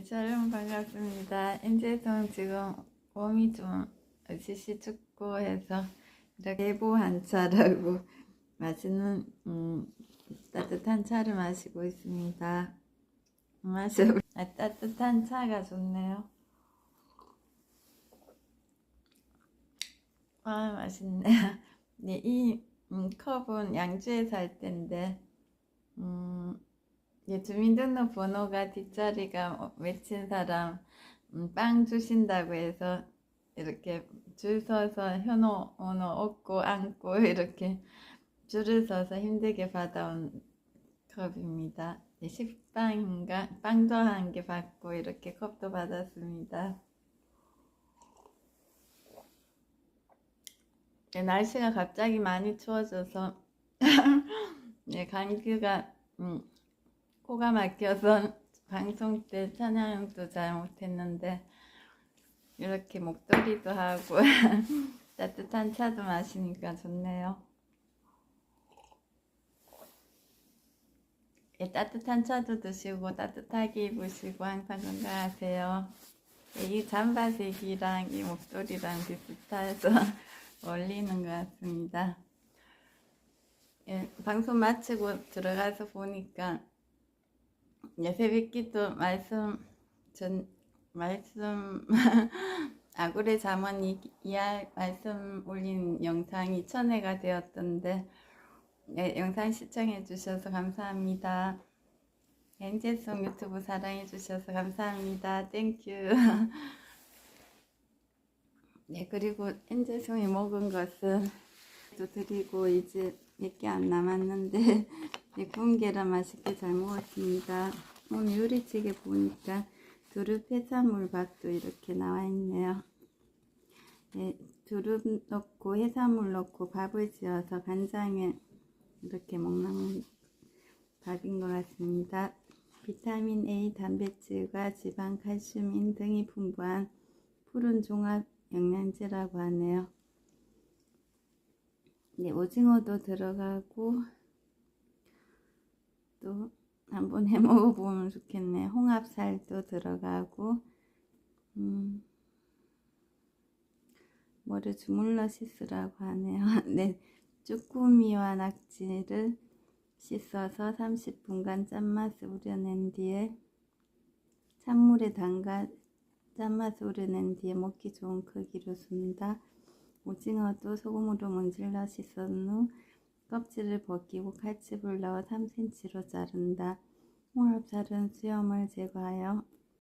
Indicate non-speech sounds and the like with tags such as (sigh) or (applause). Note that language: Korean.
네, 촬영 반갑습니다. 인제성 지금 몸이 좀 시시 춥고 해서 이렇게 대보 한 차라고 (laughs) 맛있는 음, 따뜻한 차를 마시고 있습니다. 마셔. 아, 따뜻한 차가 좋네요. 아 맛있네요. (laughs) 네, 이 음, 컵은 양주에 살 텐데 음, 예, 주민등록 번호가 뒷자리가 어, 맺힌 사람 음, 빵 주신다고 해서 이렇게 줄 서서 현호 번호 얻고 안고 (laughs) 이렇게 줄을 서서 힘들게 받아온 컵입니다. 예, 식빵인가 빵도 한 개 받고 이렇게 컵도 받았습니다. 예, 날씨가 갑자기 많이 추워져서 (laughs) 예, 감기가 음, 코가 막혀서 방송 때 찬양도 잘 못했는데 이렇게 목도리도 하고 (laughs) 따뜻한 차도 마시니까 좋네요. 예, 따뜻한 차도 드시고 따뜻하게 입으시고 항상 건강하세요. 예, 이 잠바색이랑 이 목도리랑 비슷해서 (laughs) 어울리는 것 같습니다. 예, 방송 마치고 들어가서 보니까 예, 새벽기도 말씀 전 말씀 아구레 잠언 이, 이야 말씀 올린 영상이 천회가 되었던데 예, 영상 시청해 주셔서 감사합니다. 엔제송 유튜브 사랑해 주셔서 감사합니다. 땡큐. (laughs) 네, 그리고 엔제송이 먹은 것은 또 드리고 이제 몇 개 안 남았는데 (laughs) 네, 구운 계란 맛있게 잘 먹었습니다. 오늘 요리책에 보니까 두릅 해산물밥도 이렇게 나와 있네요. 네, 두릅 넣고 해산물 넣고 밥을 지어서 간장에 이렇게 먹는 밥인 것 같습니다. 비타민 A, 단백질과 지방, 칼슘인 등이 풍부한 푸른 종합 영양제라고 하네요. 네, 오징어도 들어가고 또 한번 해 먹어보면 좋겠네. 홍합살도 들어가고 음, 뭐를 주물러 씻으라고 하네요. (laughs) 네, 쭈꾸미와 낙지를 씻어서 30분간 짠맛을 우려낸 뒤에 찬물에 담가 짠맛을 우려낸 뒤에 먹기 좋은 크기로 씁니다. 오징어도 소금으로 문질러 씻은 후 껍질을 벗기고 칼집을 넣어 3cm로 자른다. 홍합살은 수염을 제거하여